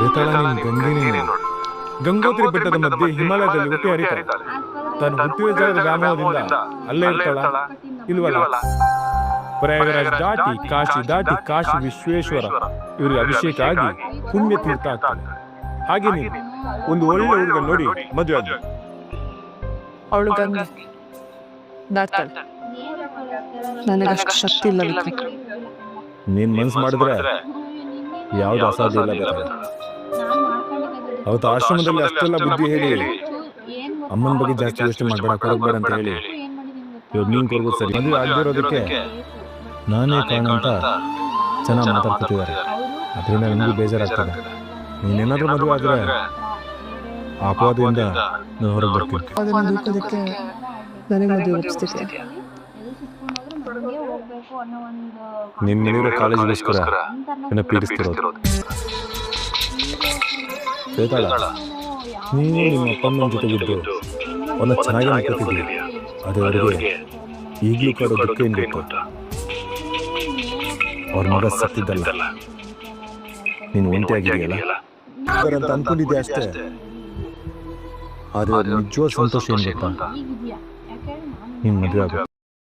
ಬೇತಾಳ ನೀನ್ ಗಂಗೆನೇ ನೋಡು. ಗಂಗೋತ್ರಿ ಬೆಟ್ಟದ ಮಧ್ಯೆ ಹಿಮಾಲಯದಲ್ಲಿ ಹುಟ್ಟಿ ಹರಿತಾಳೆ. ತಾನು ಹುಟ್ಟಿದ ಜಾಗದ ವ್ಯಾಮೋಹದಿಂದ ಅಲ್ಲೇ ಇರ್ತಾಳ? ಇಲ್ವಲ್ಲ? ಪ್ರಯಾಗರಾಜ್ ದಾಟಿ ಕಾಶಿ ದಾಟಿ ಕಾಶಿ ವಿಶ್ವೇಶ್ವರ. ಇವರಿಗೆ ಅಭಿಷೇಕ ಆಗಿ ಪುಣ್ಯ ತೀರ್ಥ ಆಗ್ತಾಳೆ. ಹಾಗೆ ನೀನು. ಒಂದು ಒಳ್ಳೆ ಹುಡುಗ ನೋಡಿ ಮದುವೆ ಆದ ಅವಳು ಗಂಗೆ. ದಾಟ್ತಾಳೆ. ನನಗಷ್ಟು ಶಕ್ತಿ ಇಲ್ಲ ವಿಕ್ರಮ್. ನೀನ್ ಮನ್ಸು ಮಾಡಿದ್ರೆ ಯಾವ್ದು ಅಸಾಧ್ಯ ಇಲ್ಲ ಅವತ್ತು ಆಶ್ರಮದಲ್ಲಿ ಅಷ್ಟೆಲ್ಲ ಬುದ್ಧಿ ಹೇಳಿ ಅಮ್ಮನ ಬಗ್ಗೆ ಜಾಸ್ತಿ ಯೋಚನೆ ಮಾಡಬೇಡ ಕೊರಗಬೇಡ ಅಂತ ಹೇಳಿ. ಇವಾಗ ನೀನ್ ಕೊರಗೋದು ಸರಿ. ಮದುವೆ ಆಗದಿರೋದಕ್ಕೆ ನಾನೇ ಕಾರಣ ಅಂತ ಚೆನ್ನಾಗಿ ಮಾತಾಡ್ಕೊತಿದ್ದಾರೆ. ಅದರಿಂದ ನನಗೂ ಬೇಜಾರಾಗ್ತದೆ. ನೀನೇನಾದ್ರೂ ಮದುವೆ ಆದ್ರೆ ಆ ಅಪವಾದದಿಂದ ನಾನು ಹೊರಗೆ ಬರ್ತೀನಿ. ನನಗೆ ಮದುವೆ ಒಪ್ಪಿಸ್ತಿದ್ದೆ ನಿನ್ ನೀವು ಕಾಲೇಜಿಗೋಸ್ಕರ ನಿನ್ನ ಪೀಡಿಸ್ತಿರೋದು. ನೀನು ನಿಮ್ಮ ಜೊತೆ ಬಿದ್ದು ಅವನ್ನ ಚೆನ್ನಾಗಿ ನೋಡ್ಕೊತಿದ್ದೀವಿ ಅದುವರೆಗೆ ಈಗಲೂ ಕೂಡ ದುಃಖ ಏನು ಬೇಕು ಅವ್ರ ಮಗ ಸತ್ತಿದ್ದಲ್ಲ. ನೀನು ಒಂಟಿಯಾಗಿದೆಯಲ್ಲ ಅಂತ ಅನ್ಕೊಂಡಿದ್ದೆ ಅಷ್ಟೇ? ಅದು ನಿಜವಾದ ಸಂತೋಷ ಏನು ಗೊತ್ತಾ? ನೀನ್ ಮದುವೆ ಆಗುತ್ತೆ